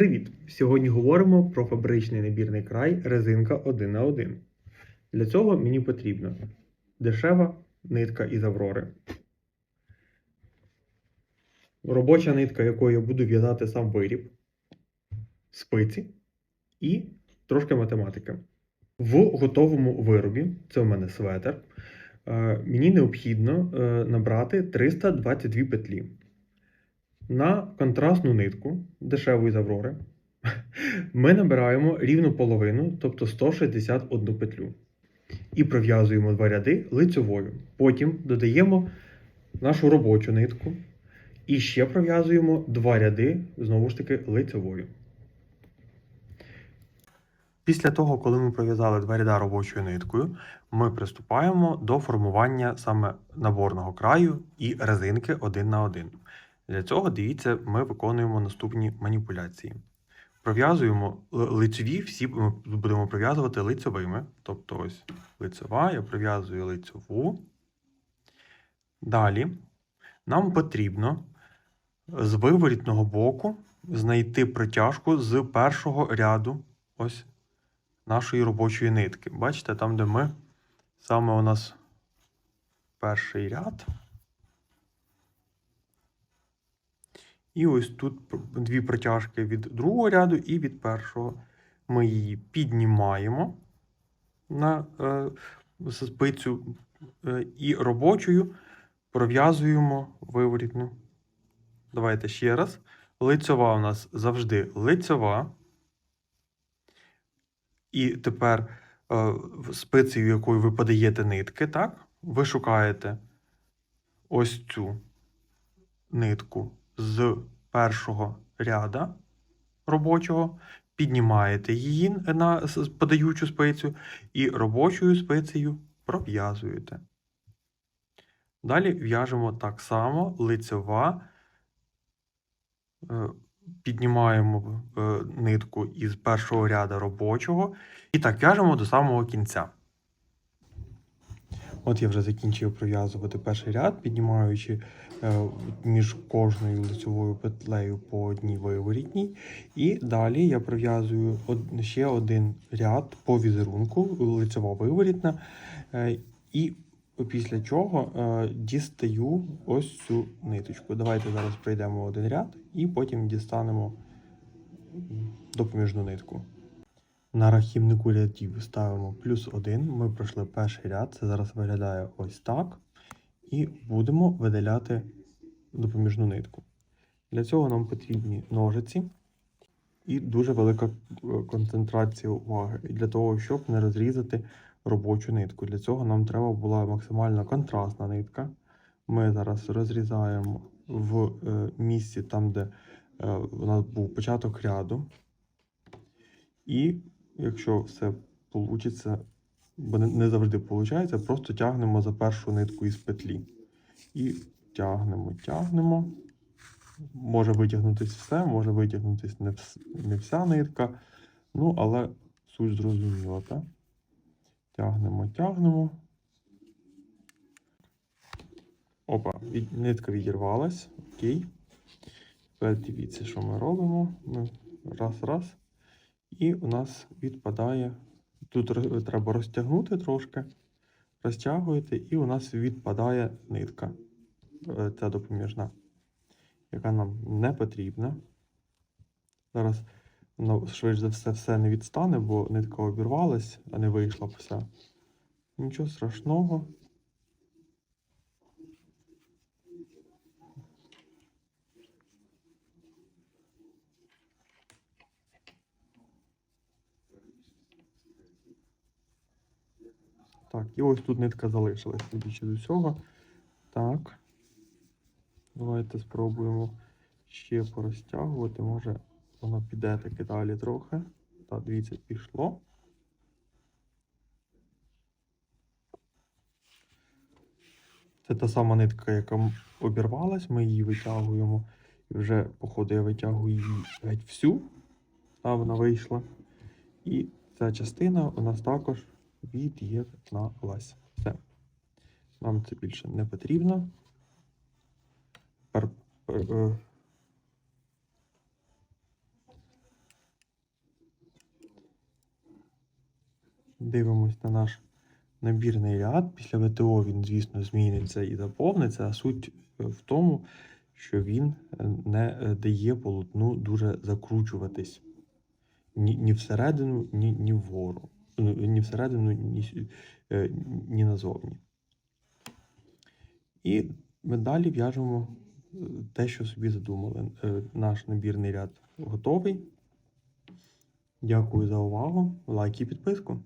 Привіт! Сьогодні говоримо про фабричний набірний край резинка 1 на 1 Для цього мені потрібна дешева нитка із Аврори. Робоча нитка, якою я буду в'язати сам виріб, спиці і трошки математики. В готовому виробі, це у мене светр, е, мені необхідно е, набрати 322 петлі. На контрастну нитку дешевої з Аврори ми набираємо рівну половину, тобто 161 петлю. І пров'язуємо два ряди лицьовою. Потім додаємо нашу робочу нитку і ще пров'язуємо два ряди, знову ж таки, лицьовою. Після того, коли ми пров'язали два ряда робочою ниткою, ми приступаємо до формування саме наборного краю і резинки один на один. Для цього, дивіться, ми виконуємо наступні маніпуляції. Пров'язуємо л- лицеві, всі ми будемо пров'язувати лицевими. Тобто ось лицева, я пров'язую лицеву. Далі нам потрібно з виворітного боку знайти протяжку з першого ряду ось нашої робочої нитки. Бачите, там, де ми саме у нас перший ряд. І ось тут дві протяжки від другого ряду і від першого. Ми її піднімаємо на е, спицю е, і робочою пров'язуємо виворітну. Давайте ще раз. Лицьова у нас завжди лицьова. І тепер е, спицею, якою ви подаєте нитки, так? Ви шукаєте ось цю нитку з першого ряда робочого, піднімаєте її на подаючу спицю і робочою спицею пров'язуєте. Далі в'яжемо так само лицьова, е, піднімаємо е, нитку із першого ряда робочого і так в'яжемо до самого кінця. От я вже закінчив пров'язувати перший ряд, піднімаючи е, між кожною лицевою петлею по одній виворітній. І далі я пров'язую ще один ряд по візерунку, лицева виворітна. е, І після чого е, дістаю ось цю ниточку. Давайте зараз пройдемо один ряд і потім дістанемо допоміжну нитку. На рахівнику рядів ставимо плюс 1. Ми пройшли перший ряд. Це зараз виглядає ось так. І будемо видаляти допоміжну нитку. Для цього нам потрібні ножиці і дуже велика е, концентрація уваги. Для того, щоб не розрізати робочу нитку. Для цього нам треба була максимально контрастна нитка. Ми зараз розрізаємо в е, місці, там, де е, у нас був початок ряду. І якщо все вийде, бо не- завжди виходить, просто тягнемо за першу нитку із петлі. І тягнемо, тягнемо. Може витягнутися все, може витягнутися не, вс- не вся нитка. Ну, але суть зрозуміла, так? Тягнемо, тягнемо. Опа, від, нитка відірвалась. Окей. Тепер дивіться, що ми робимо. Ми раз, раз. І у нас відпадає. Тут треба розтягнути трошки. Розтягуєте, і у нас відпадає нитка. е, Ця допоміжна, яка нам не потрібна. Зараз воно швидше за все все не відстане, бо нитка обірвалась, а не вийшла вся. Нічого страшного. Так, і ось тут нитка залишилась більше з усього. Так. Давайте спробуємо ще порозтягувати. Може воно піде таки далі трохи. Так, дивіться, пішло. Це та сама нитка, яка обірвалась, ми її витягуємо. І вже, походу, я витягую її геть всю. А вона вийшла. І ця частина у нас також від'єдналась. Все. Нам це більше не потрібно. Е, е. Дивимось на наш набірний ряд. Після ВТО він, звісно, зміниться і заповниться, а суть е, в тому, що він не дає полотну дуже закручуватись ні ні всередину, ні, ні вгору. Ну, Ні всередину, ні, е, ні назовні. І ми далі в'яжемо е, те, що собі задумали. Е, Наш набірний ряд готовий. Дякую за увагу. Лайк і підписку.